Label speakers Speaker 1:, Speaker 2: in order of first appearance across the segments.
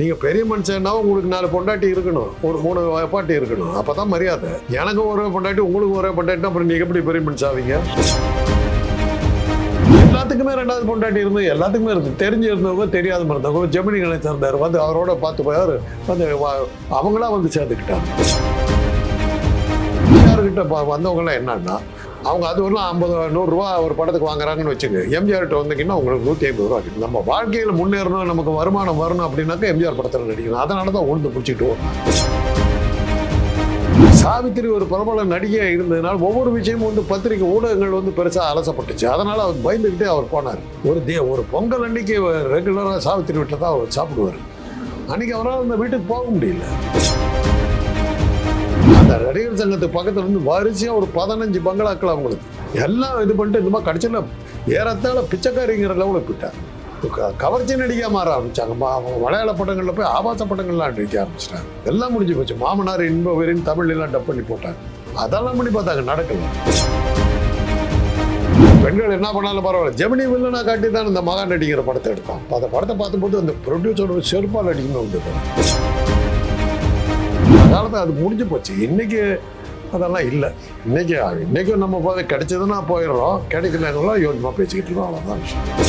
Speaker 1: நீங்கள் பெரிய மனுஷன்னா உங்களுக்கு நாலு பொண்டாட்டி இருக்கணும் ஒரு மூணு பாட்டி இருக்கணும் அப்போ தான் மரியாதை எனக்கு ஒரே பொண்டாட்டி உங்களுக்கு ஒரே பொண்டாட்டி அப்புறம் நீங்கள் எப்படி பெரிய மனுஷாவீங்க எல்லாத்துக்குமே ரெண்டாவது பொண்டாட்டி இருந்தது எல்லாத்துக்குமே இருந்தது தெரிஞ்சு இருந்தவங்க தெரியாத இருந்தவங்க ஜெமினி கணேசன் இருந்தார் வந்து அவரோட பார்த்து போயார் வந்து அவங்களா வந்து சேர்ந்துக்கிட்டாங்க யாருக்கிட்ட வந்தவங்களாம் என்னன்னா அவங்க அது ஒன்றும் ஐம்பது நூறுரூவா ஒரு படத்துக்கு வாங்குறாங்கன்னு வச்சுங்க எம்ஜிஆர்கிட்ட வந்தீங்கன்னா உங்களுக்கு நூற்றி ஐம்பது ரூபா கிடைக்கும் நம்ம வாழ்க்கையில் முன்னேறணும் நமக்கு வருமானம் வரணும் அப்படின்னாக்கா எம்ஜிஆர் படத்தில் நடிக்கணும் அதனால தான் உழுந்து பிடிச்சிட்டு வரும் சாவித்திரி ஒரு பிரபல நடிகை இருந்ததுனால ஒவ்வொரு விஷயமும் வந்து பத்திரிகை ஊடகங்கள் வந்து பெருசாக அலசப்பட்டுச்சு அதனால் அவர் பயந்துக்கிட்டே அவர் போனார் ஒரு தே ஒரு பொங்கல் அன்னைக்கு ரெகுலராக சாவித்திரி வீட்டில் தான் அவர் சாப்பிடுவார் அன்றைக்கி அவரால் அந்த வீட்டுக்கு போக முடியல நடிகர் சங்கத்துக்கு பக்கத்தில் வந்து வரிசையாக ஒரு பதினஞ்சு பங்களாக்கள் அவங்களுக்கு எல்லாம் இது பண்ணிட்டு இந்த மாதிரி கடைசியில் ஏறத்தாழ பிச்சைக்காரிங்கிற லெவலில் போயிட்டாங்க கவர்ச்சி நடிக்க மாற ஆரம்பிச்சாங்க மலையாள படங்களில் போய் ஆபாச படங்கள்லாம் நடிக்க ஆரம்பிச்சிட்டாங்க எல்லாம் முடிஞ்சு போச்சு மாமனார் இன்ப தமிழ் தமிழ்லாம் டப் பண்ணி போட்டாங்க அதெல்லாம் பண்ணி பார்த்தாங்க நடக்கல பெண்கள் என்ன பண்ணாலும் பரவாயில்ல ஜெமினி வில்லனா காட்டி தான் இந்த மகா நடிக்கிற படத்தை எடுத்தோம் அந்த படத்தை பார்த்தும்போது அந்த ப்ரொடியூசரோட செருப்பால் அடிக்கணும் வந்து காலத்தில் அது முடிஞ்சு போச்சு இன்னைக்கு அதெல்லாம் இல்லை இன்னைக்கு இன்னைக்கு நம்ம போய் கிடைச்சதுன்னா போயிடுறோம் கிடைக்கலன்னா யோசமாக பேசிக்கிட்டு இருக்கோம் அவ்வளோதான் விஷயம்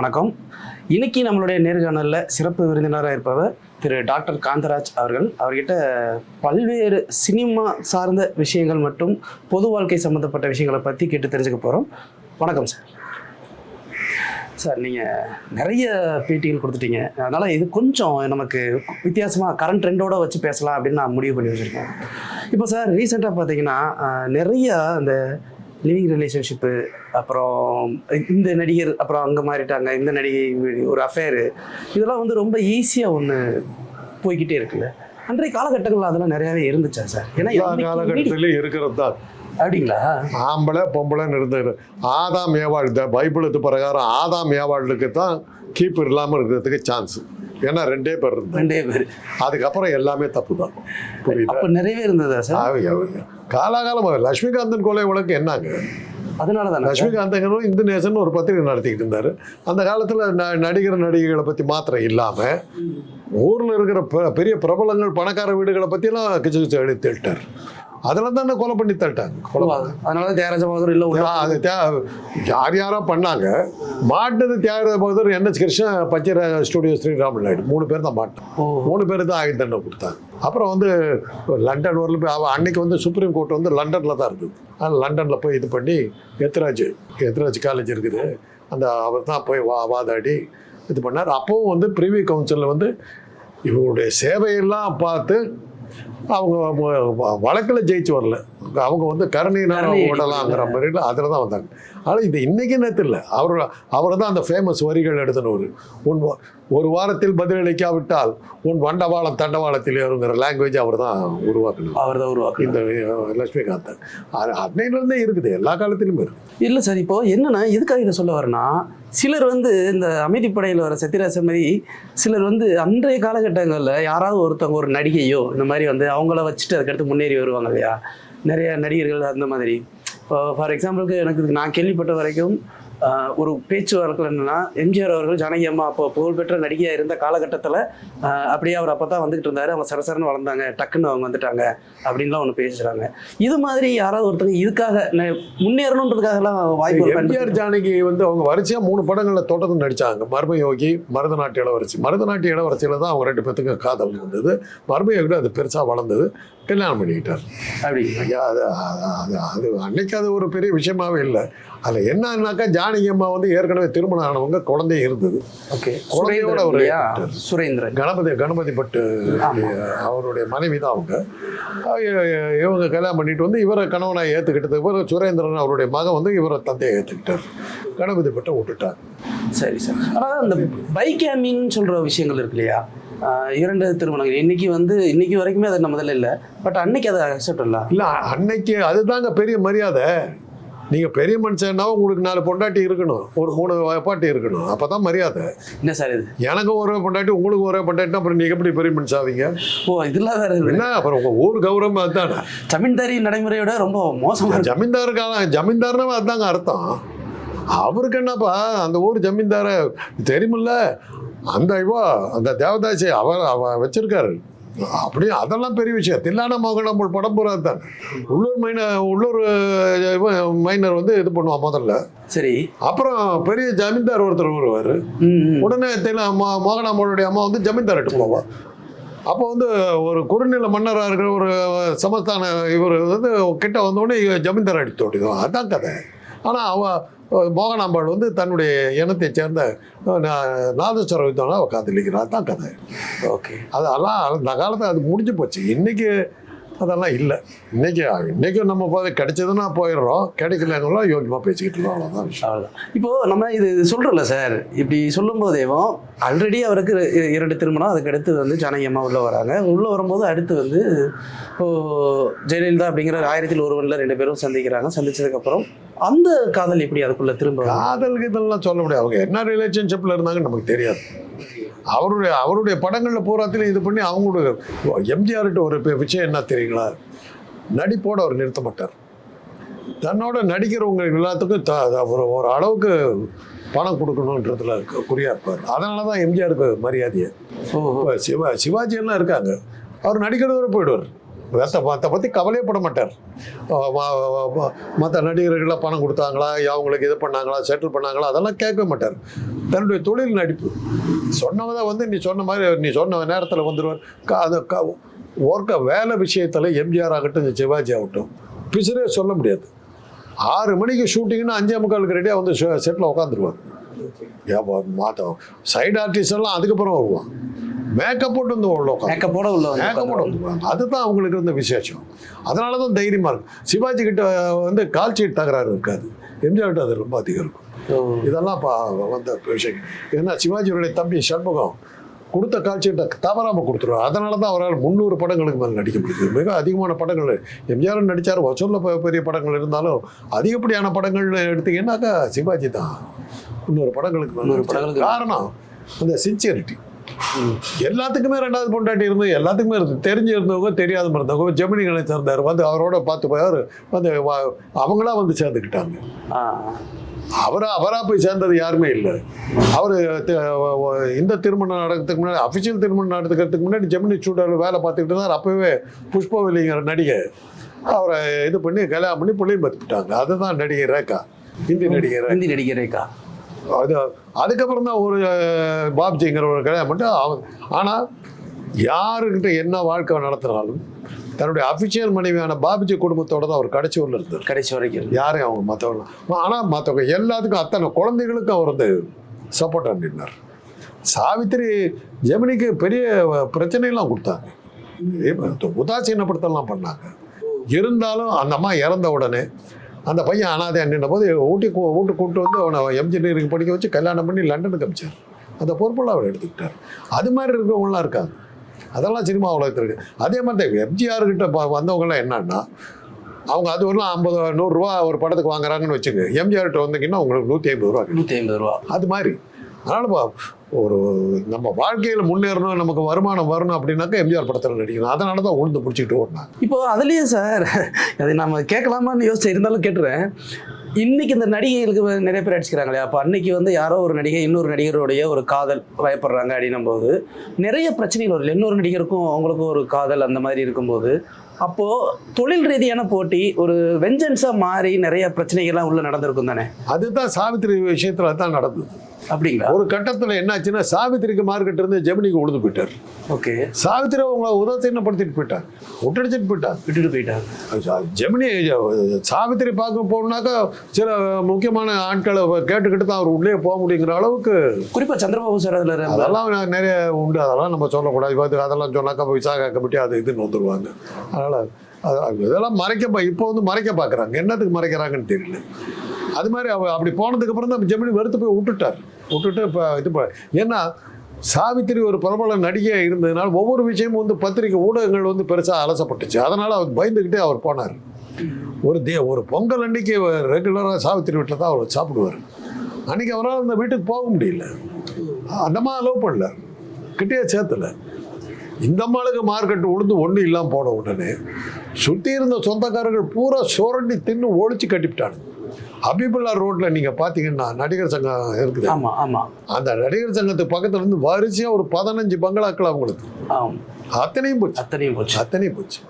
Speaker 2: வணக்கம் இன்னைக்கு நம்மளுடைய நேர்காணலில் சிறப்பு விருந்தினராக இருப்பவர் திரு டாக்டர் காந்தராஜ் அவர்கள் அவர்கிட்ட பல்வேறு சினிமா சார்ந்த விஷயங்கள் மற்றும் பொது வாழ்க்கை சம்மந்தப்பட்ட விஷயங்களை பற்றி கேட்டு தெரிஞ்சுக்க போகிறோம் வணக்கம் சார் சார் நீங்கள் நிறைய பேட்டிகள் கொடுத்துட்டீங்க அதனால் இது கொஞ்சம் நமக்கு வித்தியாசமாக கரண்ட் ட்ரெண்டோட வச்சு பேசலாம் அப்படின்னு நான் முடிவு பண்ணி வச்சுருக்கேன் இப்போ சார் ரீசெண்டாக பார்த்தீங்கன்னா நிறைய அந்த லிவிங் ரிலேஷன்ஷிப்பு அப்புறம் இந்த நடிகர் அப்புறம் அங்கே மாறிட்டாங்க இந்த நடிகை ஒரு அஃபேரு இதெல்லாம் வந்து ரொம்ப ஈஸியாக ஒன்று போய்கிட்டே இருக்குல்ல அன்றைய காலகட்டங்களில் அதெல்லாம் நிறையாவே இருந்துச்சா சார்
Speaker 1: ஏன்னா காலகட்டத்திலையும் இருக்கிறது தான் அப்படிங்களா ஆம்பளை பொம்பளைன்னு இருந்தது ஆதாம் ஏவாள் பைபிளுக்கு பிரகாரம் ஆதாம் ஏவாளுக்கு தான் கீப்பர் இல்லாமல் இருக்கிறதுக்கு சான்ஸ் ஏன்னா ரெண்டே பேர் இருந்தாங்க ரெண்டே பேர் அதுக்கப்புறம் எல்லாமே தப்பு தான்
Speaker 2: புரியுது அப்போ நிறையவே இருந்ததா
Speaker 1: சார் அவங்க காலாகாலமாக லட்சுமிகாந்தன் கொலை உலகம் என்னாங்க அதனால தான் லட்சுமிகாந்தகனும் இந்து நேசன் ஒரு பத்திரிகை நடத்திக்கிட்டு இருந்தார் அந்த காலத்தில் ந நடிகர் நடிகைகளை பற்றி மாத்திரம் இல்லாமல் ஊரில் இருக்கிற பெரிய பிரபலங்கள் பணக்கார வீடுகளை பற்றிலாம் கிச்சு கிச்சு எழுதி அதில் தான் கொலை பண்ணி தள்ளிட்டாங்க
Speaker 2: கொலை அதனால தான் தியாகராஜ பகதூர் இல்லை
Speaker 1: அது யார் யாராக பண்ணாங்க மாட்டினது தியாகராஜ பகதூர் என்எஸ் கிருஷ்ணன் பச்சை ஸ்டுடியோ ஸ்ரீராமன் நாயுடு மூணு பேர் தான் மாட்டோம் மூணு பேர் தான் ஆகி தண்டனை கொடுத்தாங்க அப்புறம் வந்து லண்டன் வரல போய் அவன் அன்னைக்கு வந்து சுப்ரீம் கோர்ட் வந்து லண்டனில் தான் இருக்குது ஆனால் லண்டனில் போய் இது பண்ணி எத்ராஜ் எத்ராஜ் காலேஜ் இருக்குது அந்த அவர் தான் போய் வா வாதாடி இது பண்ணார் அப்போவும் வந்து பிரிவி கவுன்சிலில் வந்து இவங்களுடைய சேவையெல்லாம் பார்த்து அவங்க வழக்கில் ஜெயிச்சு வரல அவங்க வந்து கருணையினால் விடலாங்கிற இல்லை அதில் தான் வந்தாங்க ஆனால் இது இன்றைக்கி நேரத்தில் இல்லை அவர் அவர் தான் அந்த ஃபேமஸ் வரிகள் எழுதினவர் உன் ஒரு வாரத்தில் பதிலளிக்காவிட்டால் உன் வண்டவாளம் தண்டவாளத்தில் இருங்கிற லாங்குவேஜ் அவர் தான் உருவாக்கணும்
Speaker 2: அவர் தான் உருவாக்கு
Speaker 1: இந்த லட்சுமிகாந்த் அன்னையிலேருந்தே இருக்குது எல்லா காலத்திலும்
Speaker 2: இருக்குது இல்லை சார் இப்போது என்னென்னா இதுக்காக இதை சொல்ல வரேன்னா சிலர் வந்து இந்த அமைதிப்படையில் வர சத்யராசன் மாதிரி சிலர் வந்து அன்றைய காலகட்டங்களில் யாராவது ஒருத்தவங்க ஒரு நடிகையோ இந்த மாதிரி வந்து அவங்கள வச்சுட்டு அதுக்கடுத்து முன்னேறி வருவாங்க இல்லையா நிறைய நடிகர்கள் அந்த மாதிரி இப்போ ஃபார் எக்ஸாம்பிளுக்கு எனக்கு நான் கேள்விப்பட்ட வரைக்கும் ஒரு பேச்சுவார்த்தை என்னென்னா எம்ஜிஆர் அவர்கள் ஜானகி அம்மா அப்போ புகழ்பெற்ற நடிகையாக இருந்த காலகட்டத்தில் அப்படியே அவர் அப்போ தான் வந்துகிட்டு இருந்தார் அவங்க சரசரன்னு வளர்ந்தாங்க டக்குன்னு அவங்க வந்துட்டாங்க அப்படின்லாம் ஒன்று பேசுகிறாங்க இது மாதிரி யாராவது ஒருத்தங்க இதுக்காக முன்னேறணுன்றதுக்காகலாம் வாய்ப்பு
Speaker 1: எம்ஜிஆர் ஜானகி வந்து அவங்க வரிசையாக மூணு படங்களில் தோட்டத்தில் நடித்தாங்க மர்ம யோகி மருத நாட்டு இளவரசி நாட்டு இளவரசியில் தான் அவங்க ரெண்டு பேர்த்துக்கு காதல் இருந்தது மர்மயோகியில் அது பெருசாக வளர்ந்தது கல்யாணம் பண்ணிக்கிட்டார் அப்படி அது அது அது அன்னைக்கு அது ஒரு பெரிய விஷயமாவே இல்லை அதில் என்னன்னாக்கா ஜானகி அம்மா வந்து ஏற்கனவே திருமணம் ஆனவங்க குழந்தை இருந்தது ஓகே குழந்தையோட ஒரு சுரேந்திரன் கணபதி கணபதி பட்டு அவருடைய மனைவி தான் அவங்க இவங்க கல்யாணம் பண்ணிட்டு வந்து இவரை கணவனாக ஏற்றுக்கிட்டது இவர் சுரேந்திரன் அவருடைய மகன் வந்து இவரை தந்தையை ஏற்றுக்கிட்டார் கணபதி பட்டை விட்டுட்டார்
Speaker 2: சரி சார் ஆனால் அந்த பைக் ஆமின்னு சொல்கிற விஷயங்கள் இருக்கு இல்லையா இரண்டு திருமணங்கள் இன்னைக்கு வந்து இன்னைக்கு வரைக்குமே அது நம்ம இதில் இல்லை பட் அன்னைக்கு அதை அக்செப்ட் இல்லை
Speaker 1: இல்லை அன்னைக்கு அதுதாங்க பெரிய மரியாதை நீங்கள் பெரிய மனுஷன்னா உங்களுக்கு நாலு பொண்டாட்டி இருக்கணும் ஒரு மூணு பாட்டி இருக்கணும் அப்போ தான் மரியாதை என்ன சார் இது எனக்கும் ஒரு பொண்டாட்டி உங்களுக்கு ஒரே பொண்டாட்டினா அப்புறம் நீங்கள் எப்படி பெரிய மனுஷன் ஆவீங்க
Speaker 2: ஓ இதெல்லாம் வேறு
Speaker 1: என்ன அப்புறம் உங்கள் ஊர் கௌரவம் அதுதானே
Speaker 2: ஜமீன்தாரி நடைமுறையோட ரொம்ப மோசமாக
Speaker 1: ஜமீன்தாருக்கான ஜமீன்தாருன்னா அதுதாங்க அர்த்தம் அவருக்கு என்னப்பா அந்த ஊர் ஜமீன்தார தெரியுமில்ல அந்த ஐவா அந்த தேவதாசி அவர் அவ வச்சிருக்காரு அப்படி அதெல்லாம் பெரிய விஷயம் தில்லான மோகனம் படம் பூரா தான் உள்ளூர் மைனர் உள்ளூர் மைனர் வந்து இது பண்ணுவான் முதல்ல சரி அப்புறம் பெரிய ஜமீன்தார் ஒருத்தர் வருவார் உடனே தில்லா மோகனாமோளுடைய அம்மா வந்து எடுத்து போவா அப்போ வந்து ஒரு குறுநில மன்னராக இருக்கிற ஒரு சமஸ்தான இவர் வந்து கிட்ட வந்தோடனே ஜமீன்தார் அடித்து ஓட்டிடுவான் அதான் கதை ஆனால் அவ மோகனாம்பாள் வந்து தன்னுடைய இனத்தை சேர்ந்த நாதஸ்வர வித்தவனாக உட்காந்துருக்கிறார் தான் கதை ஓகே அதெல்லாம் அந்த காலத்தில் அது முடிஞ்சு போச்சு இன்றைக்கி அதெல்லாம் இல்லை இன்னைக்கு இன்றைக்கும் நம்ம போய் கிடைச்சதுன்னா போயிடுறோம் கிடைக்கலன்னா யோக்கியமாக பேசிக்கிட்டு இருக்கோம் அவ்வளோதான்
Speaker 2: அவ்வளோதான் இப்போது நம்ம இது சொல்கிறோம்ல சார் இப்படி சொல்லும்போதேவும் ஆல்ரெடி அவருக்கு இரண்டு திருமணம் அதுக்கு அடுத்து வந்து ஜானகியம்மா உள்ளே வராங்க உள்ளே வரும்போது அடுத்து வந்து இப்போது ஜெயலலிதா அப்படிங்கிற ஆயிரத்தில் ஒருவனில் ரெண்டு பேரும் சந்திக்கிறாங்க சந்தித்ததுக்கப்புறம் அந்த காதல் எப்படி அதுக்குள்ள திரும்ப
Speaker 1: காதல் இதெல்லாம் சொல்ல முடியாது அவங்க என்ன ரிலேஷன்ஷிப்ல இருந்தாங்கன்னு நமக்கு தெரியாது அவருடைய அவருடைய படங்களில் போராத்தில் இது பண்ணி அவங்களுடைய எம்ஜிஆர்கிட்ட ஒரு விஷயம் என்ன தெரியுங்களா நடிப்போடு அவர் நிறுத்த மாட்டார் தன்னோட நடிக்கிறவங்க எல்லாத்துக்கும் த ஒரு ஒரு அளவுக்கு பணம் கொடுக்கணுன்றதுல குறியாக இருப்பார் அதனால தான் எம்ஜிஆருக்கு மரியாதையை இப்போ சிவா சிவாஜியெல்லாம் இருக்காங்க அவர் நடிக்கிறதோட போயிடுவார் அதை பற்றி கவலையப்பட மாட்டார் மற்ற நடிகர்களை பணம் கொடுத்தாங்களா அவங்களுக்கு இது பண்ணாங்களா செட்டில் பண்ணாங்களா அதெல்லாம் கேட்கவே மாட்டார் தன்னுடைய தொழில் நடிப்பு தான் வந்து நீ சொன்ன மாதிரி நீ சொன்ன நேரத்தில் வந்துடுவார் அது ஒர்க்க வேலை விஷயத்தில் எம்ஜிஆர் ஆகட்டும் இந்த சிவாஜி ஆகட்டும் பிசுரே சொல்ல முடியாது ஆறு மணிக்கு ஷூட்டிங்னா அஞ்சே முக்காலுக்கு ரெடியாக வந்து செட்டில் உட்காந்துருவார் மாட்டோம் சைடு ஆர்டிஸ்ட் எல்லாம் அதுக்கப்புறம் வருவான் மேக்கப்போட்டு வந்து உள்ள மேக்கப்போட உள்ள மேக்கப்போட வந்து அதுதான் அவங்களுக்கு இருந்த விசேஷம் அதனால தான் தைரியமாக இருக்கும் சிவாஜி கிட்ட வந்து கால்ச்சீட் தகராறு இருக்காது எம்ஜிஆர்கிட்ட அது ரொம்ப அதிகம் இருக்கும் இதெல்லாம் வந்த விஷயம் ஏன்னா சிவாஜியோடைய தம்பி சண்முகம் கொடுத்த காட்சியை தவறாமல் கொடுத்துருவோம் அதனால தான் அவரால் முந்நூறு படங்களுக்கு மேலே நடிக்க முடியுது மிக அதிகமான படங்கள் எம்ஜிஆர் நடித்தார் வசூலில் பெரிய படங்கள் இருந்தாலும் அதிகப்படியான படங்கள் எடுத்தீங்கன்னாக்கா சிவாஜி தான் முந்நூறு படங்களுக்கு முந்நூறு படங்களுக்கு காரணம் அந்த சின்சியரிட்டி எல்லாத்துக்குமே ரெண்டாவது பொண்டாட்டி இருந்தது எல்லாத்துக்குமே இருந்து தெரிஞ்சு இருந்தவங்க தெரியாத இருந்தவங்க ஜெமினி கணேசன் இருந்தார் வந்து அவரோட பார்த்து போய் அவர் வந்து அவங்களா வந்து சேர்ந்துக்கிட்டாங்க அவரா அவராக போய் சேர்ந்தது யாருமே இல்லை அவர் இந்த திருமணம் நடக்கிறதுக்கு முன்னாடி அஃபிஷியல் திருமணம் நடத்துக்கிறதுக்கு முன்னாடி ஜெமினி சூடாவில் வேலை பார்த்துக்கிட்டு இருந்தார் அப்போவே புஷ்பவெல்லிங்கிற நடிகை அவரை இது பண்ணி கல்யாணம் பண்ணி பிள்ளையும் பார்த்துக்கிட்டாங்க அதுதான் நடிகை ரேகா
Speaker 2: ஹிந்தி நடிகை ஹிந்தி நடிகை ரேகா
Speaker 1: அது அதுக்கப்புறம் தான் ஒரு பாப்ஜிங்கிற ஒரு கல்யாணம் மட்டும் அவங்க ஆனால் யாருக்கிட்ட என்ன வாழ்க்கை நடத்துகிறாலும் தன்னுடைய அஃபிஷியல் மனைவியான பாபிஜி குடும்பத்தோட தான் அவர் கடைசி ஊரில் இருந்தார் கடைசி வரைக்கும் யாரையும் அவங்க மற்றவங்க ஆனால் மற்றவங்க எல்லாத்துக்கும் அத்தனை குழந்தைகளுக்கும் அவர் வந்து சப்போர்ட் பண்ணினார் சாவித்திரி ஜெமினிக்கு பெரிய பிரச்சனையெல்லாம் கொடுத்தாங்க உதாசீனப்படுத்தலாம் பண்ணாங்க இருந்தாலும் அந்த அம்மா இறந்த உடனே அந்த பையன் அனாதை நின்ற போது ஊட்டி ஊட்டு கூப்பிட்டு வந்து அவனை எம்ஜினியரிங் படிக்க வச்சு கல்யாணம் பண்ணி லண்டனுக்கு அமிச்சார் அந்த பொறுப்பெல்லாம் அவர் எடுத்துக்கிட்டார் அது மாதிரி இருக்கிறவங்களாம் இருக்காங்க அதெல்லாம் சினிமா உலகத்தில் இருக்குது அதே மாதிரி தான் கிட்ட வந்தவங்கலாம் என்னன்னா அவங்க அது ஒன்றும் ஐம்பது நூறுரூவா ஒரு படத்துக்கு வாங்குறாங்கன்னு வச்சுக்கோங்க எம்ஜிஆர்கிட்ட வந்தீங்கன்னா உங்களுக்கு நூற்றி ஐம்பது ரூபா நூற்றி ஐம்பது ரூபா அது மாதிரி அதனாலப்பா ஒரு நம்ம வாழ்க்கையில் முன்னேறணும் நமக்கு வருமானம் வரணும் அப்படின்னாக்க எம்ஜிஆர் படத்தில் நடிக்கணும் அதனால தான் உழுந்து பிடிச்சிட்டு ஓடணும்
Speaker 2: இப்போ அதுலேயே சார் அது நம்ம கேட்கலாமான்னு யோசிச்சு இருந்தாலும் கேட்டுறேன் இன்னைக்கு இந்த நடிகைகளுக்கு நிறைய பேர் இல்லையா அப்போ அன்னைக்கு வந்து யாரோ ஒரு நடிகை இன்னொரு நடிகருடைய ஒரு காதல் பயப்படுறாங்க அப்படின்னும் போது நிறைய பிரச்சனைகள் வரும் இன்னொரு நடிகருக்கும் அவங்களுக்கும் ஒரு காதல் அந்த மாதிரி இருக்கும்போது அப்போது தொழில் ரீதியான போட்டி ஒரு வெஞ்சன்ஸாக மாறி நிறைய பிரச்சனைகள்லாம் உள்ளே நடந்திருக்கும் தானே
Speaker 1: அதுதான் சாவித்திரி விஷயத்தில் தான் நடந்தது அப்படிங்களா ஒரு கட்டத்தில் என்னாச்சுன்னா சாவித்திரிக்கு மார்க்கெட் இருந்து ஜெமினிக்கு உழுது போயிட்டார் ஓகே சாவித்திரி உதவி உதாசீனப்படுத்திட்டு போயிட்டார் விட்டுடிச்சிட்டு போயிட்டார் விட்டுட்டு போயிட்டார் ஜெமினி சாவித்திரி பார்க்க போகணுனாக்கா சில முக்கியமான ஆட்களை கேட்டுக்கிட்டு தான் அவர் உள்ளே போக முடியுங்கிற அளவுக்கு
Speaker 2: குறிப்பாக சந்திரபாபு சார் அதில்
Speaker 1: அதெல்லாம் நிறைய உண்டு அதெல்லாம் நம்ம சொல்லக்கூடாது பார்த்து அதெல்லாம் சொன்னாக்கா விசாக கமிட்டி அது இதுன்னு வந்துடுவாங்க அதனால் இதெல்லாம் மறைக்க இப்போ வந்து மறைக்க பார்க்குறாங்க என்னத்துக்கு மறைக்கிறாங்கன்னு தெரியல அது மாதிரி அவ அப்படி போனதுக்கப்புறம் தான் ஜெமினி வெறுத்து போய் விட்டுட்டார் விட்டுட்டு இப்போ இது ஏன்னா சாவித்திரி ஒரு பிரபல நடிகை இருந்ததுனால ஒவ்வொரு விஷயமும் வந்து பத்திரிகை ஊடகங்கள் வந்து பெருசாக அலசப்பட்டுச்சு அதனால் அவர் பயந்துக்கிட்டே அவர் போனார் ஒரு தே ஒரு பொங்கல் அன்னைக்கு ரெகுலராக சாவித்திரி வீட்டில் தான் அவர் சாப்பிடுவார் அன்றைக்கி அவரால் அந்த வீட்டுக்கு போக முடியல அந்தம்மா அலோவ் பண்ணல கிட்டே சேர்த்துல இந்த அம்மாளுக்கு மார்க்கெட் உளுந்து ஒன்றும் இல்லாமல் போன உடனே சுற்றி இருந்த சொந்தக்காரர்கள் பூரா சுரண்டி தின்னு ஒழிச்சு கட்டிவிட்டானு அபிபுல்லா ரோட்டில் நீங்கள் பார்த்தீங்கன்னா நடிகர் சங்கம் இருக்குது ஆமாம் ஆமாம் அந்த நடிகர் சங்கத்துக்கு பக்கத்தில் இருந்து வரிசையாக ஒரு பதினஞ்சு பங்களாக்கள் அவங்களுக்கு அத்தனையும் போச்சு அத்தனையும் போச்சு அத்தனையும் போச்சு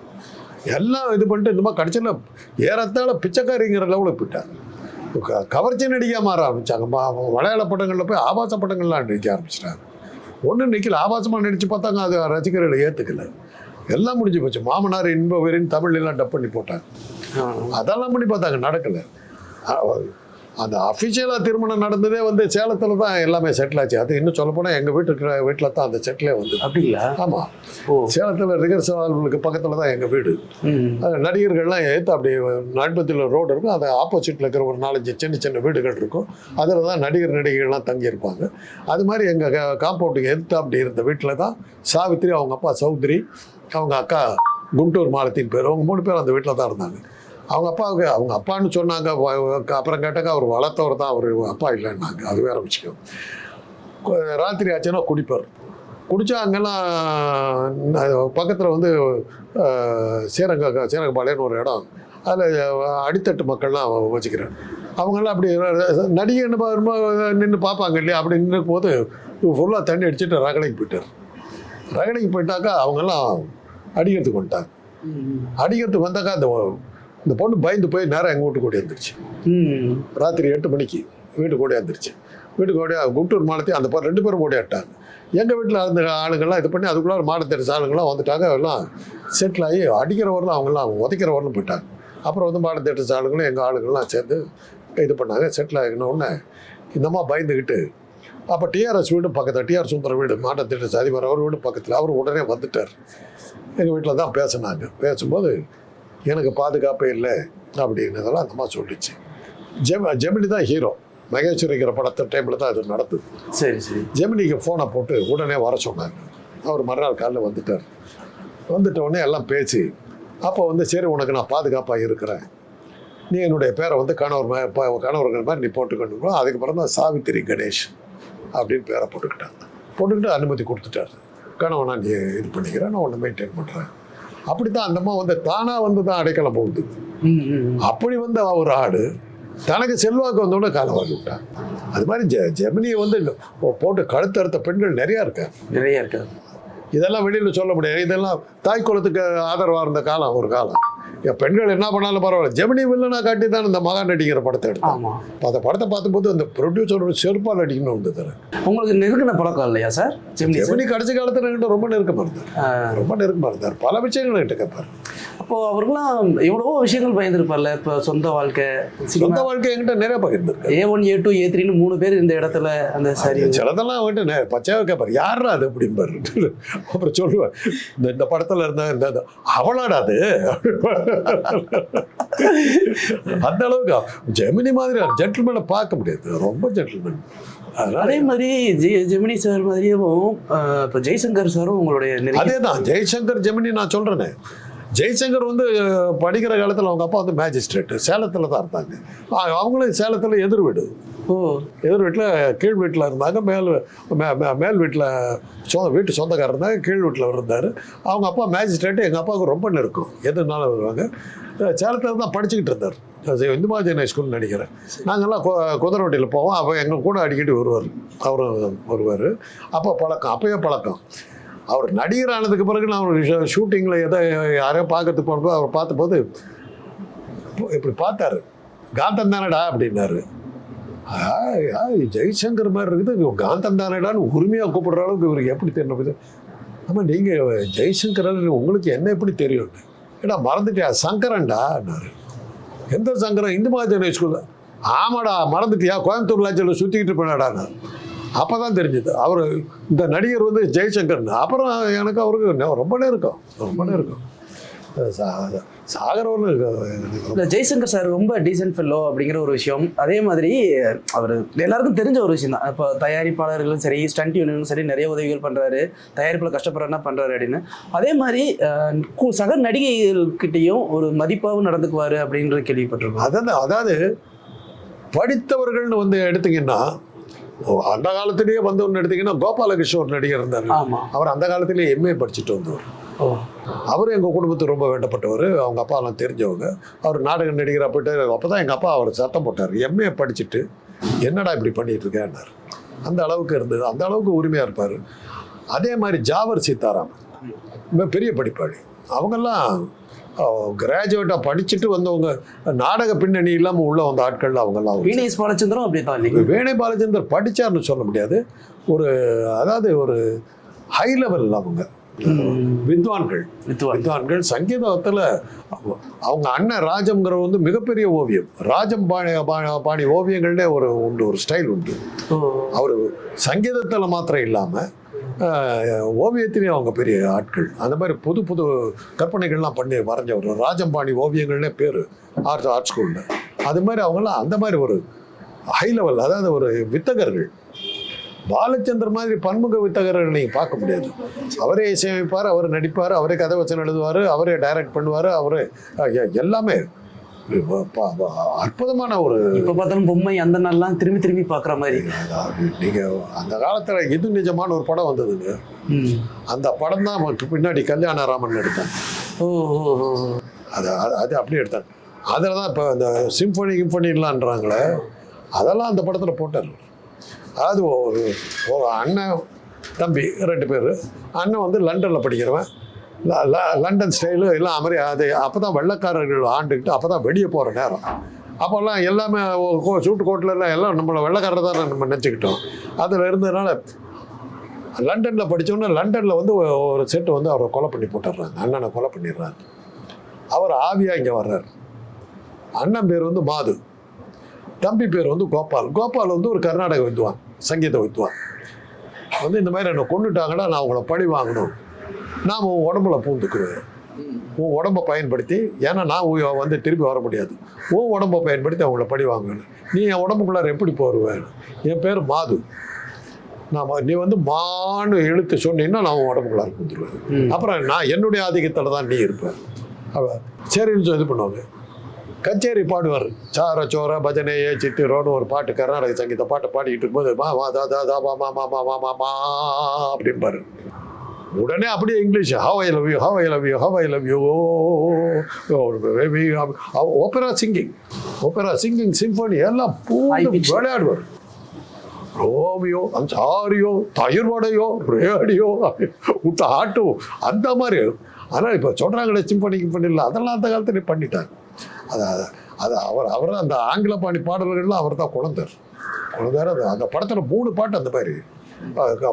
Speaker 1: எல்லாம் இது பண்ணிட்டு இந்த மாதிரி கடைசியில் ஏறத்தாழ பிச்சைக்காரிங்கிற லெவலுக்கு போயிட்டார் கவர்ச்சி நடிகையாக மாற ஆரம்பித்தாங்க மலையாள படங்களில் போய் ஆபாச படங்கள்லாம் நடிக்க ஆரம்பிச்சிட்டாங்க ஒன்றும் நிற்கல ஆபாசமாக நடித்து பார்த்தாங்க அது ரசிகர்கள் ஏற்றுக்கல எல்லாம் முடிஞ்சு போச்சு மாமனார் இன்ப தமிழ் தமிழ்லாம் டப் பண்ணி போட்டாங்க அதெல்லாம் பண்ணி பார்த்தாங்க நடக்கலை அந்த அஃபிஷியலாக திருமணம் நடந்ததே வந்து சேலத்தில் தான் எல்லாமே செட்டில் ஆச்சு அது இன்னும் சொல்லப்போனால் எங்கள் வீட்டு வீட்டில் தான் அந்த செட்டிலே வந்து அப்படிங்களா ஆமாம் சேலத்தில் ரிகர்சல் ஹால்களுக்கு பக்கத்தில் தான் எங்கள் வீடு அது நடிகர்கள்லாம் ஏற்று அப்படி நடுப்பத்தில் ரோடு இருக்கும் அதை ஆப்போசிட்டில் இருக்கிற ஒரு நாலஞ்சு சின்ன சின்ன வீடுகள் இருக்கும் அதில் தான் நடிகர் நடிகைகள்லாம் தங்கியிருப்பாங்க அது மாதிரி எங்கள் காம்பவுண்டுக்கு எடுத்து அப்படி இருந்த வீட்டில் தான் சாவித்ரி அவங்க அப்பா சௌத்ரி அவங்க அக்கா குண்டூர் மாலத்தின் பேர் அவங்க மூணு பேர் அந்த வீட்டில் தான் இருந்தாங்க அவங்க அப்பாவுக்கு அவங்க அப்பான்னு சொன்னாங்க அப்புறம் கேட்டாங்க அவர் வளர்த்தவர் தான் அவர் அப்பா இல்லைன்னாங்க அது வேற விஷயம் ராத்திரி ஆச்சுன்னா குடிப்பார் குடித்தா அங்கெல்லாம் பக்கத்தில் வந்து சீரங்க சீரங்கப்பாளையன்னு ஒரு இடம் அதில் அடித்தட்டு மக்கள்லாம் வச்சுக்கிறேன் அவங்கெல்லாம் அப்படி நடிகை நின்று பார்ப்பாங்க இல்லையா அப்படி நின்று போது ஃபுல்லாக தண்ணி அடிச்சுட்டு ரகடைக்கு போயிட்டார் ரகடைக்கு போயிட்டாக்கா அவங்கெல்லாம் அடிக்கிறதுக்கு வந்துட்டாங்க அடிக்கிறதுக்கு வந்தாக்கா அந்த இந்த பொண்ணு பயந்து போய் நேரம் எங்கள் வீட்டுக்கு வந்துருச்சு ராத்திரி எட்டு மணிக்கு வீட்டுக்கு வந்துருச்சு வீட்டுக்கு ஓடியா குண்டூர் மாலத்தையும் அந்த பொண்ணு ரெண்டு பேரும் ஓடியாட்டாங்க எங்கள் வீட்டில் இருந்த ஆளுங்கள்லாம் இது பண்ணி அதுக்குள்ளே மாடத்தெரிச ஆளுங்கள்லாம் வந்துட்டாங்க எல்லாம் செட்டில் ஆகி அடிக்கிற வரலாம் அவங்களாம் உதைக்கிற போயிட்டாங்க அப்புறம் வந்து மாடத்தெரிச ஆளுங்களும் எங்கள் ஆளுங்கள்லாம் சேர்ந்து இது பண்ணாங்க செட்டில் ஆகினோடனே இந்தம்மா பயந்துக்கிட்டு அப்போ டிஆர்எஸ் வீடும் பக்கத்தில் டிஆர் சுந்தர வீடு மாட்டத்திட்ட சாதிபர் அவர் வீடு பக்கத்தில் அவர் உடனே வந்துட்டார் எங்கள் வீட்டில் தான் பேசினாங்க பேசும்போது எனக்கு பாதுகாப்பே இல்லை அப்படின்னதெல்லாம் அந்தமாக சொல்லிச்சு ஜெம ஜெமினி தான் ஹீரோ நகைச்சுரைக்கிற படத்தை டைமில் தான் அது நடத்து சரி சரி ஜெமினிக்கு ஃபோனை போட்டு உடனே வர சொன்னாங்க அவர் மறுநாள் காலில் வந்துட்டார் வந்துட்ட உடனே எல்லாம் பேசி அப்போ வந்து சரி உனக்கு நான் பாதுகாப்பாக இருக்கிறேன் நீ என்னுடைய பேரை வந்து கணவர் கணவர்கள் மாதிரி நீ போட்டுக்கணும் அதுக்கப்புறம் தான் சாவித்திரி கணேஷ் அப்படின்னு பேரை போட்டுக்கிட்டாங்க போட்டுக்கிட்டு அனுமதி கொடுத்துட்டாரு கணவனா நீ இது பண்ணிக்கிறேன் நான் உன்னை மெயின்டைன் பண்ணுறேன் அப்படித்தான் அந்தம்மா வந்து தானாக வந்து தான் அடைக்கலம் போகுது அப்படி வந்த ஒரு ஆடு தனக்கு செல்வாக்கு வந்தோடனே காலம் வாங்கி விட்டான் அது மாதிரி ஜெ ஜெமினியை வந்து போட்டு கழுத்தறுத்த பெண்கள் நிறையா இருக்கா நிறையா இருக்காங்க இதெல்லாம் வெளியில் சொல்ல முடியாது இதெல்லாம் தாய்க்குளத்துக்கு ஆதரவாக இருந்த காலம் ஒரு காலம் பெண்கள் என்ன பண்ணாலும் பரவாயில்ல ஜெமினி வில்லனா காட்டி தான் இந்த மகா நடிக்கிற படத்தை எடுத்தோம் அந்த படத்தை பார்த்தபோது அந்த ப்ரொடியூசரோட செருப்பால் அடிக்கணும் இருந்தது
Speaker 2: உங்களுக்கு நெருக்கின பழக்கம் இல்லையா சார்
Speaker 1: ஜெமினி கடைசி காலத்தில் என்கிட்ட ரொம்ப நெருக்கமாக இருந்தார் ரொம்ப நெருக்கமாக இருந்தார் பல விஷயங்கள் என்கிட்ட கேட்பார்
Speaker 2: அப்போது அவர்களாம் எவ்வளவோ விஷயங்கள் பயந்துருப்பார்ல இப்போ சொந்த வாழ்க்கை
Speaker 1: சொந்த வாழ்க்கை என்கிட்ட நிறைய பகிர்ந்துருக்கு
Speaker 2: ஏ ஒன் ஏ டூ ஏ த்ரீனு மூணு பேர் இந்த இடத்துல அந்த சரி
Speaker 1: சிலதெல்லாம் அவன்ட்டு பச்சையாக கேட்பார் யாரா அது அப்படிம்பார் அப்புறம் சொல்லுவேன் இந்த படத்தில் இருந்தால் இருந்தால் அவளாடாது அந்த அளவுக்கு ஜெமினி மாதிரி ஜென்டில்மேனை பார்க்க முடியாது ரொம்ப ஜென்டில்மேன்
Speaker 2: அதே மாதிரி ஜெமினி சார் மாதிரியும் இப்போ ஜெய்சங்கர் சாரும் உங்களுடைய
Speaker 1: அதே தான் ஜெய்சங்கர் ஜெமினி நான் சொல்கிறேனே ஜெய்சங்கர் வந்து படிக்கிற காலத்தில் அவங்க அப்பா வந்து மேஜிஸ்ட்ரேட்டு சேலத்தில் தான் இருந்தாங்க அவங்களும் சேலத்தில் எதிர் எதிர் வீட்டில் கீழ் வீட்டில் இருந்தாங்க மேல் மேல் வீட்டில் சொந்த வீட்டு சொந்தக்காரர் இருந்தாங்க கீழ் வீட்டில் இருந்தார் அவங்க அப்பா மேஜிஸ்ட்ரேட்டு எங்கள் அப்பாவுக்கு ரொம்ப நெருக்கம் எதுனாலும் வருவாங்க சேலத்தில் தான் படிச்சுக்கிட்டு இருந்தார் இந்து மகாஜன ஸ்கூல் நடிக்கிறேன் நாங்கள்லாம் கொ குதிரவட்டியில் போவோம் அப்போ எங்கள் கூட அடிக்கடி வருவார் அவரும் வருவார் அப்போ பழக்கம் அப்போயே பழக்கம் அவர் நடிகர் ஆனதுக்கு பிறகு நான் அவர் ஷூட்டிங்கில் எதை யாரையும் பார்க்கறதுக்கு போனப்போ அவர் பார்த்தபோது இப்படி பார்த்தாரு காந்தம் தானடா அப்படின்னாரு ஜெய்சங்கர் மாதிரி இருக்குது காந்தம் தானேடான்னு உரிமையாக கூப்பிடுற அளவுக்கு இவருக்கு எப்படி தெரியும் ஆமாம் நீங்கள் ஜெய்சங்கர் உங்களுக்கு என்ன எப்படி தெரியும்னு ஏடா மறந்துட்டியா சங்கரன்டா எந்த சங்கரன் இந்து மகாஜன ஸ்கூலில் ஆமாடா மறந்துட்டியா கோயம்புத்தூர் லாட்சியில் சுற்றிக்கிட்டு போனாடா அப்போ தான் தெரிஞ்சது அவர் இந்த நடிகர் வந்து ஜெய்சங்கர்னு அப்புறம் எனக்கு அவருக்கு ரொம்ப நேரம் இருக்கும் ரொம்ப நேரம் இருக்கும்
Speaker 2: சாகரவரும் ஜெய்சங்கர் சார் ரொம்ப டீசென்ட் ஃபெல்லோ அப்படிங்கிற ஒரு விஷயம் அதே மாதிரி அவர் எல்லாருக்கும் தெரிஞ்ச ஒரு விஷயம் தான் இப்போ தயாரிப்பாளர்களும் சரி ஸ்டண்ட் யூனியனும் சரி நிறைய உதவிகள் பண்ணுறாரு தயாரிப்பில் கஷ்டப்படுறா பண்ணுறாரு அப்படின்னு அதே மாதிரி சக நடிகைகள்கிட்டையும் ஒரு மதிப்பாகவும் நடந்துக்குவார் அப்படின்ற கேள்விப்பட்டிருக்கோம்
Speaker 1: அதான் அதாவது படித்தவர்கள்னு வந்து எடுத்தீங்கன்னா அந்த காலத்திலேயே வந்து ஒன்று எடுத்தீங்கன்னா கோபாலகிருஷ்ணன் ஒரு நடிகர் இருந்தார் அவர் அந்த காலத்திலேயே எம்ஏ படிச்சுட்டு வந்தவர் அவர் எங்கள் குடும்பத்துக்கு ரொம்ப வேண்டப்பட்டவர் அவங்க அப்பாலாம் தெரிஞ்சவங்க அவர் நாடகம் நடிகராக போயிட்டு அப்போ தான் எங்கள் அப்பா அவர் சட்டம் போட்டார் எம்ஏ படிச்சுட்டு என்னடா இப்படி பண்ணிகிட்டு இருக்கேன்னார் அந்த அளவுக்கு இருந்தது அந்த அளவுக்கு உரிமையாக இருப்பார் அதே மாதிரி ஜாவர் சீதாராமன் பெரிய படிப்பாளி அவங்கெல்லாம் கிராஜுவேட்டாக படிச்சுட்டு வந்தவங்க நாடக பின்னணி இல்லாமல் உள்ள வந்த ஆட்கள் அவங்கெல்லாம்
Speaker 2: வீணை பாலச்சந்திரம் அப்படி தான்
Speaker 1: இல்லைங்க வீணை பாலச்சந்திரன் படித்தார்னு சொல்ல முடியாது ஒரு அதாவது ஒரு ஹை லெவலில் அவங்க வித்வான்கள் வித்வான்கள் சங்கீதத்தில் அவங்க அண்ணன் ராஜம்ங்கிற வந்து மிகப்பெரிய ஓவியம் ராஜம் பாணி பாணி ஓவியங்கள்னே ஒரு உண்டு ஒரு ஸ்டைல் உண்டு அவர் சங்கீதத்தில் மாத்திரம் இல்லாமல் ஓவியத்திலேயே அவங்க பெரிய ஆட்கள் அந்த மாதிரி புது புது கற்பனைகள்லாம் பண்ணி வரைஞ்சவர் ராஜம்பாணி ஓவியங்கள்னே பேர் ஆர்ட் ஆர்ட் ஸ்கூலில் அது மாதிரி அவங்களாம் அந்த மாதிரி ஒரு ஹை லெவல் அதாவது ஒரு வித்தகர்கள் பாலச்சந்தர் மாதிரி பன்முக வித்தகர்கள் நீங்கள் பார்க்க முடியாது அவரே இசையமைப்பார் அவர் நடிப்பார் அவரே கதை வச்சு எழுதுவார் அவரே டைரக்ட் பண்ணுவார் அவர் எல்லாமே அற்புதமான ஒரு
Speaker 2: இப்போ பார்த்தாலும் பொம்மை அந்த நாள்லாம் திரும்பி திரும்பி பார்க்குற மாதிரி
Speaker 1: நீங்கள் அந்த காலத்தில் இது நிஜமான ஒரு படம் வந்ததுங்க அந்த படம் தான் பின்னாடி ராமன் எடுத்தாங்க ஓ அது அது அப்படியே எடுத்தாங்க அதில் தான் இப்போ அந்த சிம்ஃபனி கிம்ஃபனிலான்றாங்களே அதெல்லாம் அந்த படத்தில் போட்டார் அதாவது ஒரு அண்ணன் தம்பி ரெண்டு பேர் அண்ணன் வந்து லண்டனில் படிக்கிறவன் லண்டன் ஸ்டைலு எல்லாம் அமெரி அது அப்போ தான் வெள்ளக்காரர்கள் ஆண்டுக்கிட்டு அப்போ தான் வெளியே போகிற நேரம் அப்போல்லாம் எல்லாமே சூட்டு கோட்டிலலாம் எல்லாம் நம்மளை வெள்ளக்காரர் தான் நம்ம நினச்சிக்கிட்டோம் அதில் இருந்ததுனால லண்டனில் படித்தோன்னா லண்டனில் வந்து ஒரு செட்டு வந்து அவரை கொலை பண்ணி போட்டுடுறாங்க அண்ணனை கொலை பண்ணிடுறாங்க அவர் ஆவியாக இங்கே வர்றார் அண்ணன் பேர் வந்து மாது தம்பி பேர் வந்து கோபால் கோபால் வந்து ஒரு கர்நாடக வைத்துவான் சங்கீத வைத்துவான் வந்து இந்த மாதிரி என்னை கொண்டுட்டாங்கன்னா நான் உங்களை பழி வாங்கணும் நான் உன் உடம்புல பூந்துக்குவேன் உன் உடம்பை பயன்படுத்தி ஏன்னா நான் வந்து திருப்பி வர முடியாது உன் உடம்பை பயன்படுத்தி அவங்கள பழி வாங்கணும் நீ என் உடம்புக்குள்ளார எப்படி போருவேன் என் பேர் மாது நான் நீ வந்து மானு எழுத்து சொன்னீங்கன்னா நான் உன் உடம்புக்குள்ளார பூந்துருவேன் அப்புறம் நான் என்னுடைய ஆதிக்கத்தில் தான் நீ இருப்பேன் சரின்னு சொல்லி இது பண்ணுவாங்க கச்சேரி பாடுவார் சார சோர பஜனையே ரோடு ஒரு பாட்டு கர்நாடக சங்கீத பாட்டை பாடிக்கிட்டு இருக்கும்போது மா மா தா தா தா மா மா மா மா மா மா அப்படிம்பாரு உடனே அப்படியே English how I love you how I love you how I love you opera singing opera singing symphony எல்லாம் பூண்டு விளையாடுவார் ரோமியோ சாரியோ தயிர்வடையோ ரேடியோ விட்டு ஆட்டோ அந்த மாதிரி ஆனால் இப்போ சொல்கிறாங்களே சிம்பனிக்கு பண்ணிடலாம் அதெல்லாம் அந்த காலத்துலேயே பண்ணிட்டாங்க அது அது அவர் அவர் அந்த ஆங்கில பாணி பாடல்கள்லாம் அவர் தான் குழந்தர் குழந்தார் அது அந்த படத்தில் மூணு பாட்டு அந்த மாதிரி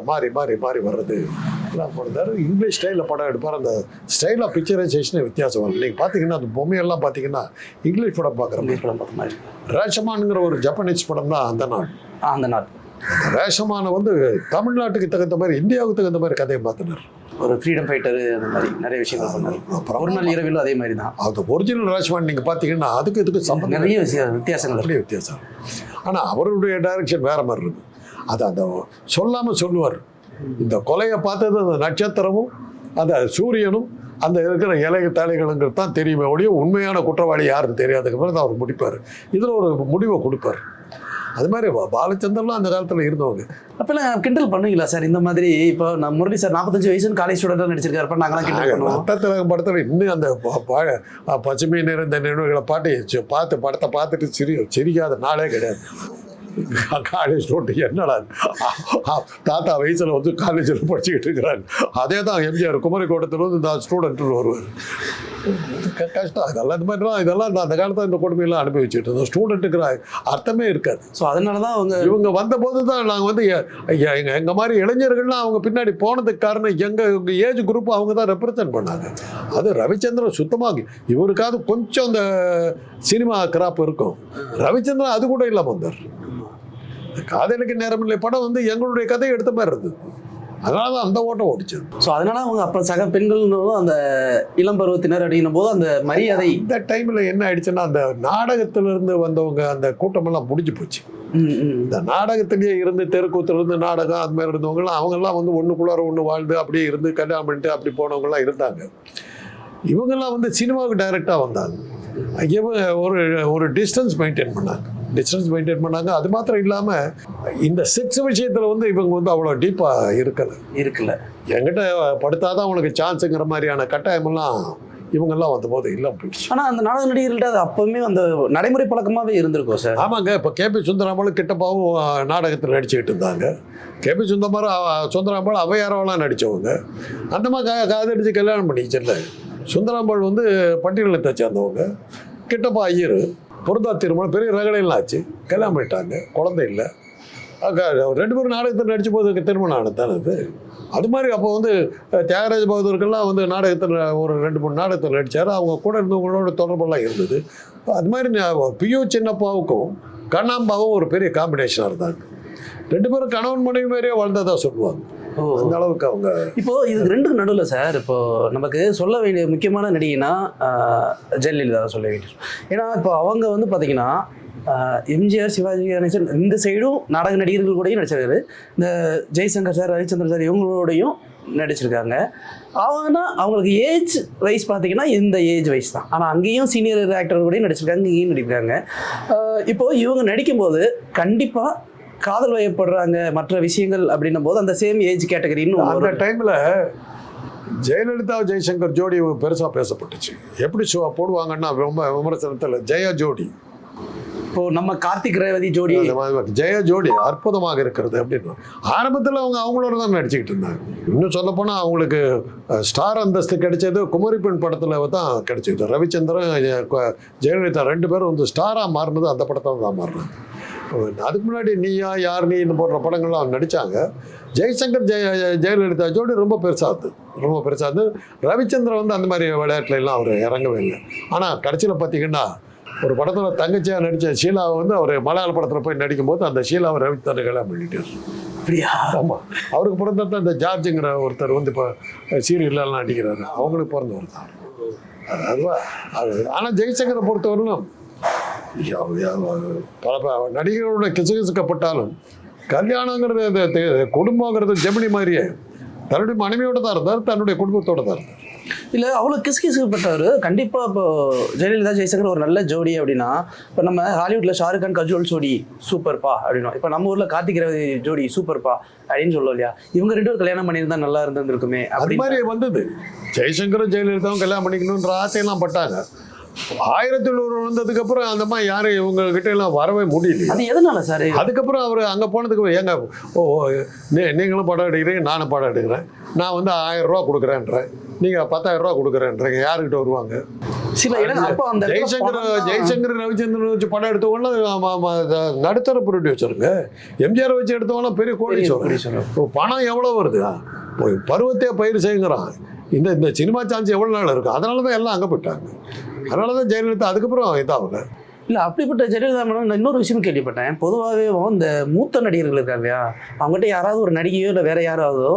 Speaker 1: மாறி மாறி மாறி வர்றது எல்லாம் கொடுத்தாரு இங்கிலீஷ் ஸ்டைலில் படம் எடுப்பார் அந்த ஸ்டைல் ஆஃப் பிக்சரைசேஷனே வித்தியாசம் வரும் நீங்கள் பார்த்தீங்கன்னா அந்த பொம்மையெல்லாம் பார்த்தீங்கன்னா இங்கிலீஷ் படம் பார்க்குற படம் பார்த்த மாதிரி ரேஷமானுங்கிற ஒரு ஜப்பனீஸ் படம் தான் அந்த நாள் அந்த நாள் ரேஷமான வந்து தமிழ்நாட்டுக்கு தகுந்த மாதிரி இந்தியாவுக்கு தகுந்த மாதிரி கதையை மாற்றினார்
Speaker 2: ஒரு ஃப்ரீடம் ஃபைட்டரு அந்த மாதிரி நிறைய விஷயங்கள் பண்ணார் ஒரு நாள் இரவிலும் அதே மாதிரி தான்
Speaker 1: அது ஒரிஜினல் ராஜ்மான் நீங்கள் பார்த்தீங்கன்னா அதுக்கு இதுக்கு சம்பந்தம்
Speaker 2: நிறைய விஷயம் வித்தியாசங்கள்
Speaker 1: அப்படியே வித்தியாசம் ஆனால் அவருடைய டைரக்ஷன் வேறு மாதிரி இருக்கும் அது அந்த சொல்லாமல் சொல்லுவார் இந்த கொலையை பார்த்தது அந்த நட்சத்திரமும் அந்த சூரியனும் அந்த இருக்கிற இலை தலைகளுங்கிறது தான் தெரியுமே ஒழிய உண்மையான குற்றவாளி யாருன்னு தெரியாதுக்கு பிறகு அவர் முடிப்பார் இதில் ஒரு முடிவை கொடுப்பார் அது மாதிரி பாலச்சந்தர்லாம் அந்த காலத்தில் இருந்தவங்க
Speaker 2: அப்போல்லாம் கிண்டல் பண்ணுவீங்களா சார் இந்த மாதிரி இப்போ நான் முரளி சார் நாற்பத்தஞ்சு வயசுன்னு காலேஜ் ஸ்டூடெண்டாக நடிச்சிருக்காரு நாங்களாம் கிண்டல் பண்ணுவோம்
Speaker 1: ரத்தத்திலகம் படத்தில் இன்னும் அந்த மீன் நிறைந்த நினைவுகளை பாட்டு பார்த்து படத்தை பார்த்துட்டு சிரி சிரிக்காத நாளே கிடையாது காலேஜ் நோட்டு என்னடா தாத்தா வயசில் வந்து காலேஜில் படிச்சுக்கிட்டு இருக்கிறாரு அதே தான் எம்ஜிஆர் குமரிக்கோட்டத்தில் வந்து இந்த ஸ்டூடெண்ட்டு வருவார் கஷ்டம் அதெல்லாம் இந்த மாதிரிலாம் இதெல்லாம் அந்த காலத்தில் இந்த கொடுமையெல்லாம் அனுபவிச்சுட்டு இருந்தோம் ஸ்டூடெண்ட்டுக்கு அர்த்தமே இருக்காது
Speaker 2: ஸோ அதனால தான் அவங்க
Speaker 1: இவங்க வந்தபோது தான் நாங்கள் வந்து எங்கள் எங்கள் மாதிரி இளைஞர்கள்லாம் அவங்க பின்னாடி போனதுக்கு காரணம் எங்கள் ஏஜ் குரூப் அவங்க தான் ரெப்ரசன்ட் பண்ணாங்க அது ரவிச்சந்திரன் சுத்தமாக இவருக்காவது கொஞ்சம் அந்த சினிமா கிராப் இருக்கும் ரவிச்சந்திரன் அது கூட இல்லாமல் வந்தார் காதலுக்கு நேரம் இல்லை படம் வந்து எங்களுடைய கதையை எடுத்த மாதிரி இருந்தது அதனால தான் அந்த ஓட்டம் ஓடிச்சு
Speaker 2: ஸோ அதனால அவங்க அப்போ சக பெண்கள் அந்த இளம் பருவத்தினர் அப்படிங்கும் போது அந்த மரியாதை
Speaker 1: இந்த டைமில் என்ன ஆயிடுச்சுன்னா அந்த நாடகத்திலிருந்து வந்தவங்க அந்த கூட்டமெல்லாம் முடிஞ்சு போச்சு இந்த நாடகத்திலேயே இருந்து தெருக்கூத்துலேருந்து நாடகம் அது மாதிரி இருந்தவங்கலாம் அவங்கெல்லாம் வந்து ஒன்றுக்குள்ளார ஒன்று வாழ்ந்து அப்படியே இருந்து கல்யாணம் பண்ணிட்டு அப்படி போனவங்கலாம் இருந்தாங்க இவங்கெல்லாம் வந்து சினிமாவுக்கு டைரெக்டாக வந்தாங்க இவங்க ஒரு ஒரு டிஸ்டன்ஸ் மெயின்டைன் பண்ணாங்க டிஸ்டன்ஸ் மெயின்டைன் பண்ணாங்க அது மாத்திரம் இல்லாமல் இந்த செக்ஸ் விஷயத்தில் வந்து இவங்க வந்து அவ்வளோ டீப்பாக இருக்கல இருக்கல என்கிட்ட படுத்தாதான் அவனுக்கு சான்ஸுங்கிற மாதிரியான கட்டாயமெல்லாம் இவங்கெல்லாம் வந்த போது இல்லை
Speaker 2: போயிடுச்சு ஆனால் அந்த நாடக நடிகர்கள்ட்ட அது அப்போவுமே அந்த நடைமுறை பழக்கமாகவே இருந்திருக்கும் சார்
Speaker 1: ஆமாங்க இப்போ கேபி சுந்தராமலும் கிட்டப்பாவும் நாடகத்தில் நடிச்சுக்கிட்டு இருந்தாங்க கேபி சுந்தரமாரும் சுந்தராம்பாள் அவையாரவெல்லாம் நடித்தவங்க அந்த மாதிரி காதடிச்சு கல்யாணம் பண்ணிக்கிச்சு இல்லை சுந்தராம்பாள் வந்து பட்டியலத்தை சேர்ந்தவங்க கிட்டப்பா ஐயர் பொருந்தா திருமணம் பெரிய ரகலையெல்லாம் ஆச்சு கல்யாணம் பண்ணிட்டாங்க குழந்தை இல்லை ரெண்டு பேரும் நாடகத்தில் நடிச்சு போது திருமணம் ஆனதுதான் அது அது மாதிரி அப்போ வந்து தியாகராஜ பகதூருக்கெல்லாம் வந்து நாடகத்தில் ஒரு ரெண்டு மூணு நாடகத்தில் நடித்தார் அவங்க கூட இருந்தவங்களோட தொடர்பெல்லாம் இருந்தது அது மாதிரி பியூ சின்னப்பாவுக்கும் கண்ணாம்பாவும் ஒரு பெரிய காம்பினேஷனாக இருந்தாங்க ரெண்டு பேரும் கணவன் மனைவி மாதிரியே வாழ்ந்ததாக சொல்லுவாங்க அந்த அளவுக்கு அவங்க
Speaker 2: இப்போ இது ரெண்டுக்கு நடுவில் சார் இப்போ நமக்கு சொல்ல வேண்டிய முக்கியமான நடிகைனா ஜெயலலிதா சொல்ல வேண்டிய ஏன்னா இப்போ அவங்க வந்து பார்த்தீங்கன்னா எம்ஜிஆர் சிவாஜி கணேசன் இந்த சைடும் நாடக நடிகர்கள் கூடயும் நடிச்சிருக்காரு இந்த ஜெய்சங்கர் சார் ரவிச்சந்திரன் சார் இவங்களோடையும் நடிச்சிருக்காங்க அவங்கன்னா அவங்களுக்கு ஏஜ் வைஸ் பார்த்தீங்கன்னா இந்த ஏஜ் வைஸ் தான் ஆனால் அங்கேயும் சீனியர் ஆக்டர் கூடயும் நடிச்சிருக்காங்க இங்கேயும் நடிக்கிறாங்க இப்போது இவங்க நடிக்கும்போது கண்டிப்பாக காதல் வயப்படுறாங்க மற்ற விஷயங்கள் அப்படின்னும் போது அந்த சேம் ஏஜ் கேட்டகரி இன்னும்
Speaker 1: அந்த டைமில் ஜெயலலிதா ஜெய்சங்கர் ஜோடி பெருசாக பேசப்பட்டுச்சு எப்படி ஷோ போடுவாங்கன்னா ரொம்ப விமர்சனத்தில் ஜெயா ஜோடி
Speaker 2: இப்போ நம்ம கார்த்திக் ரேவதி ஜோடி
Speaker 1: ஜெய ஜோடி அற்புதமாக இருக்கிறது அப்படின்னு ஆரம்பத்தில் அவங்க அவங்களோட தான் நடிச்சுக்கிட்டு இருந்தாங்க இன்னும் சொல்லப்போனால் அவங்களுக்கு ஸ்டார் அந்தஸ்து கிடைச்சது குமரி பெண் படத்தில் தான் கிடைச்சிது ரவிச்சந்திரன் ஜெயலலிதா ரெண்டு பேரும் வந்து ஸ்டாராக மாறினது அந்த படத்தில் தான் மாறினாங்க அதுக்கு முன்னாடி நீயா யார் நீ இந்த போன்ற படங்கள்லாம் நடித்தாங்க ஜெய்சங்கர் ஜெய ஜெயலலிதா ஜோடி ரொம்ப பெருசாக இருந்தது ரொம்ப பெருசாக இருந்தது ரவிச்சந்திரன் வந்து அந்த மாதிரி விளையாட்டுல எல்லாம் அவர் இறங்கவே இல்லை ஆனால் கடைசியில் பார்த்தீங்கன்னா ஒரு படத்தில் தங்கச்சியாக நடித்த ஷீலாவை வந்து அவர் மலையாள படத்தில் போய் நடிக்கும்போது அந்த ஷீலாவை ரவிச்சந்திரன் கல்யாணம் பண்ணிட்டார் அப்படியா ஆமாம் அவருக்கு பிறந்தது அந்த ஜார்ஜுங்கிற ஒருத்தர் வந்து இப்போ சீரியல்லாம் நடிக்கிறாரு அவங்களுக்கு பிறந்தவர் தான் அதுவா அது ஆனால் ஜெய்சங்கரை பொறுத்தவரைக்கும் பல நடிகர்களோட கிசுகிசுக்கப்பட்டாலும் கல்யாணங்கிறது குடும்பங்கிறது ஜெமினி மாதிரியே தன்னுடைய மனைவியோட தான் இருந்தார் தன்னுடைய குடும்பத்தோட தான்
Speaker 2: இருந்தார் இல்லை அவ்வளோ கிசுகிசுப்பட்டவர் கண்டிப்பாக இப்போ ஜெயலலிதா ஜெய்சங்கர் ஒரு நல்ல ஜோடி அப்படின்னா இப்போ நம்ம ஹாலிவுட்டில் ஷாருக் கான் கஜோல் ஜோடி சூப்பர்ப்பா அப்படின்னா இப்போ நம்ம ஊரில் கார்த்திக் ரவி ஜோடி சூப்பர்ப்பா அப்படின்னு சொல்லுவோம் இல்லையா இவங்க ரெண்டு பேரும் கல்யாணம் பண்ணியிருந்தா நல்லா இருந்திருக்குமே
Speaker 1: அப்படி மாதிரி வந்தது ஜெய்சங்கரும் ஜெயலலிதாவும் கல்யாணம் பண்ணிக்கணுன்ற ஆசையெல்லாம் பட்டாங்க ஆயிரத்தி நூறு வந்ததுக்கு அப்புறம் அந்த மாதிரி யாரும் இவங்க கிட்ட எல்லாம் வரவே முடியல
Speaker 2: அது எதனால சார்
Speaker 1: அதுக்கப்புறம் அவர் அங்க போனதுக்கு ஏங்க ஓ நீங்களும் படம் எடுக்கிறீங்க நானும் படம் எடுக்கிறேன் நான் வந்து ஆயிரம் ரூபா கொடுக்குறேன்றேன் நீங்க பத்தாயிரம் ரூபா கொடுக்குறேன்றீங்க யாருக்கிட்ட வருவாங்க சில ஜெய்சங்கர் ஜெய்சங்கர் ரவிச்சந்திரன் வச்சு படம் எடுத்தவங்கன்னா நடுத்தர ப்ரொடியூசருங்க எம்ஜிஆர் வச்சு எடுத்தவங்களாம் பெரிய கோடீஸ்வரன் பணம் எவ்வளோ வருது பருவத்தையே பயிர் செய்யுங்கிறான் இந்த இந்த சினிமா சான்ஸ் எவ்வளோ நாள் இருக்கும் அதனால தான் எல்லாம் அங்கே போயிட்டாங்க அதனாலதான் தான் ஜெயலலிதா அதுக்கப்புறம் இதாகல
Speaker 2: இல்லை அப்படிப்பட்ட ஜெயலலிதா மேடம் நான் இன்னொரு விஷயம் கேள்விப்பட்டேன் பொதுவாகவே இந்த மூத்த நடிகர்கள் இருக்காங்க இல்லையா அவங்ககிட்ட யாராவது ஒரு நடிகையோ இல்லை வேற யாராவதோ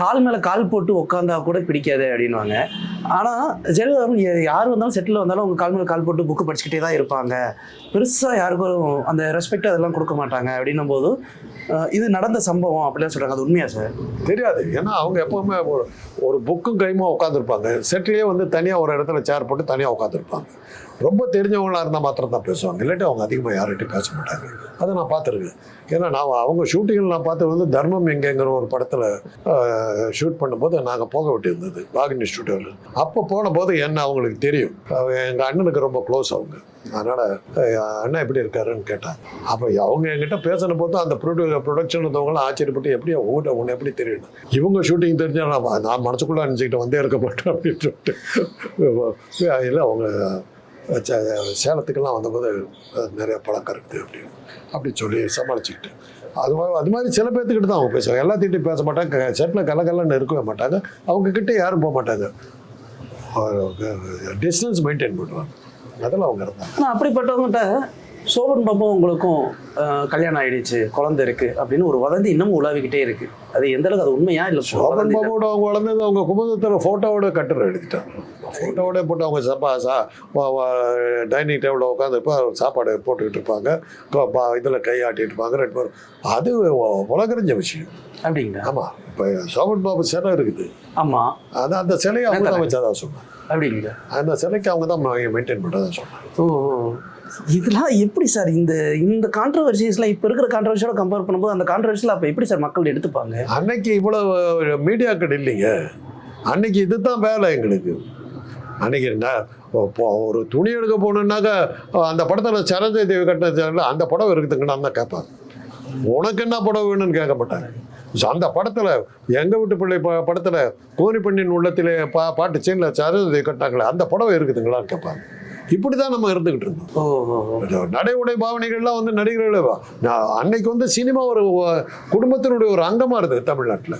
Speaker 2: கால் மேலே கால் போட்டு உட்காந்தா கூட பிடிக்காது அப்படின்வாங்க ஆனால் ஜெயலலிதா யார் வந்தாலும் செட்டில் வந்தாலும் அவங்க கால் மேலே கால் போட்டு புக்கு படிச்சுக்கிட்டே தான் இருப்பாங்க பெருசாக யாருக்கும் அந்த ரெஸ்பெக்ட் அதெல்லாம் கொடுக்க மாட்டாங்க அப்படின்னும் போது இது நடந்த சம்பவம் அப்படிலாம் சொல்கிறாங்க அது உண்மையா சார்
Speaker 1: தெரியாது ஏன்னா அவங்க எப்பவுமே ஒரு புக்கும் கைமா உட்காந்துருப்பாங்க செட்டிலே வந்து தனியாக ஒரு இடத்துல சேர் போட்டு தனியாக உட்காந்துருப்பாங்க ரொம்ப தெரிஞ்சவங்களாக இருந்தால் மாத்திரம் தான் பேசுவாங்க இல்லாட்டி அவங்க அதிகமாக யார்கிட்டையும் பேச மாட்டாங்க அதை நான் பார்த்துருக்கேன் ஏன்னா நான் அவங்க ஷூட்டிங்கில் நான் பார்த்தது வந்து தர்மம் எங்கேங்கிற ஒரு படத்தில் ஷூட் பண்ணும்போது நாங்கள் போக வேண்டியிருந்தது வாகினி ஸ்டூடியோவில் அப்போ போன போது என்ன அவங்களுக்கு தெரியும் எங்கள் அண்ணனுக்கு ரொம்ப க்ளோஸ் அவங்க அதனால் அண்ணா எப்படி இருக்காருன்னு கேட்டேன் அப்போ அவங்க என்கிட்ட பேசின போது அந்த ப்ரொடியூ ப்ரொடக்ஷன் இருந்தவங்களாம் ஆச்சரியப்பட்டு எப்படி ஊட்ட உன்னை எப்படி தெரியும் இவங்க ஷூட்டிங் தெரிஞ்சால் நான் நான் மனசுக்குள்ளே நினச்சிக்கிட்டு வந்தே இருக்க மாட்டேன் அப்படின்னு சொல்லிட்டு இல்லை அவங்க சேலத்துக்கெல்லாம் வந்தபோது நிறைய பழக்கம் இருக்குது அப்படின்னு அப்படி சொல்லி சமாளிச்சுக்கிட்டு அது அது மாதிரி சில பேர்த்துக்கிட்ட தான் அவங்க பேசுவாங்க எல்லாத்திட்டையும் பேச மாட்டாங்க செட்டில் கலகலன்னு இருக்கவே மாட்டாங்க அவங்கக்கிட்ட யாரும் போக மாட்டாங்க டிஸ்டன்ஸ் மெயின்டைன் பண்ணுவாங்க அதில் அவங்க
Speaker 2: இருந்தாங்க அப்படிப்பட்டவங்ககிட்ட சோபன் பாபா உங்களுக்கும் கல்யாணம் ஆயிடுச்சு குழந்தை இருக்கு அப்படின்னு ஒரு வதந்தி இன்னமும் உலாவிக்கிட்டே இருக்கு அது எந்த அளவுக்கு அது உண்மையா இல்லை
Speaker 1: சோபன் பாபாவோட அவங்க வளர்ந்தது அவங்க குமுதத்தில் ஃபோட்டோவோட கட்டுரை எடுத்துட்டாங்க ஃபோட்டோட போட்டு அவங்க சப்பா சா டைனிங் டேபிளில் உட்காந்துருப்போம் சாப்பாடு போட்டுக்கிட்டு இருப்பாங்க இதில் கையாட்டிட்டு இருப்பாங்க ரெண்டு பேரும் அது உலகறிஞ்ச விஷயம் அப்படிங்களா ஆமாம் இப்போ சோமன் பாபு சிலை இருக்குது ஆமாம் அது அந்த சிலையை அவங்க தான் வச்சதா சொன்னாங்க அப்படிங்களா அந்த சிலைக்கு அவங்க தான் மெயின்டைன் பண்ணுறதா சொன்னாங்க
Speaker 2: ஓ இதெல்லாம் எப்படி சார் இந்த இந்த கான்ட்ரவர்சிஸ்லாம் இப்போ இருக்கிற கான்ட்ரவர்சியோட கம்பேர் பண்ணும்போது அந்த கான்ட்ரவர்சியில் அப்போ எப்படி சார் மக்கள் எடுத்துப்பாங்க
Speaker 1: அன்னைக்கு இவ்வளோ மீடியாக்கள் இல்லைங்க அன்னைக்கு இதுதான் வேலை எங்களுக்கு அன்றைக்கி ஒரு துணி எடுக்க போகணுன்னாக்கா அந்த படத்தில் சரஞ்சய தேவி கட்டின அந்த படம் இருக்குதுங்கன்னு தான் கேட்பாங்க உனக்கு என்ன படம் வேணும்னு கேட்க மாட்டாங்க அந்த படத்தில் எங்கள் வீட்டு பிள்ளை படத்தில் கோரி பண்ணின் உள்ளத்திலே பா பாட்டு சீனில் சரஞ்சய கட்டாங்களே அந்த படம் இருக்குதுங்களான்னு கேட்பாங்க இப்படி தான் நம்ம இருந்துக்கிட்டு இருந்தோம் நடை உடை பாவனைகள்லாம் வந்து நடிகர்களே அன்னைக்கு வந்து சினிமா ஒரு குடும்பத்தினுடைய ஒரு அங்கமாக இருந்தது தமிழ்நாட்டில்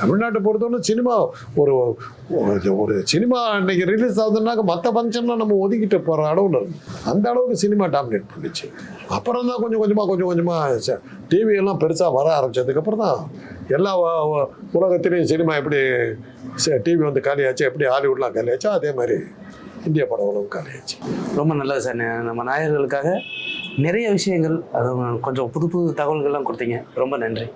Speaker 1: தமிழ்நாட்டை பொறுத்தவரை சினிமா ஒரு ஒரு சினிமா இன்னைக்கு ரிலீஸ் ஆகுதுன்னாக்க மற்ற ஃபங்க்ஷன்லாம் நம்ம ஒதுக்கிட்டு போகிற அளவில் இருக்கு அந்த அளவுக்கு சினிமா டாமினேட் பண்ணிச்சு அப்புறம் தான் கொஞ்சம் கொஞ்சமாக கொஞ்சம் கொஞ்சமாக டிவியெல்லாம் பெருசாக வர ஆரம்பித்ததுக்கப்புறம் தான் எல்லா உலகத்துலேயும் சினிமா எப்படி டிவி வந்து காலியாச்சு எப்படி ஹாலிவுட்லாம் காலியாச்சோ அதே மாதிரி இந்திய படம் உலகம் காலியாச்சு
Speaker 2: ரொம்ப நல்லது சார் நம்ம நாயர்களுக்காக நிறைய விஷயங்கள் அது கொஞ்சம் புது புது தகவல்கள்லாம் கொடுத்தீங்க ரொம்ப நன்றி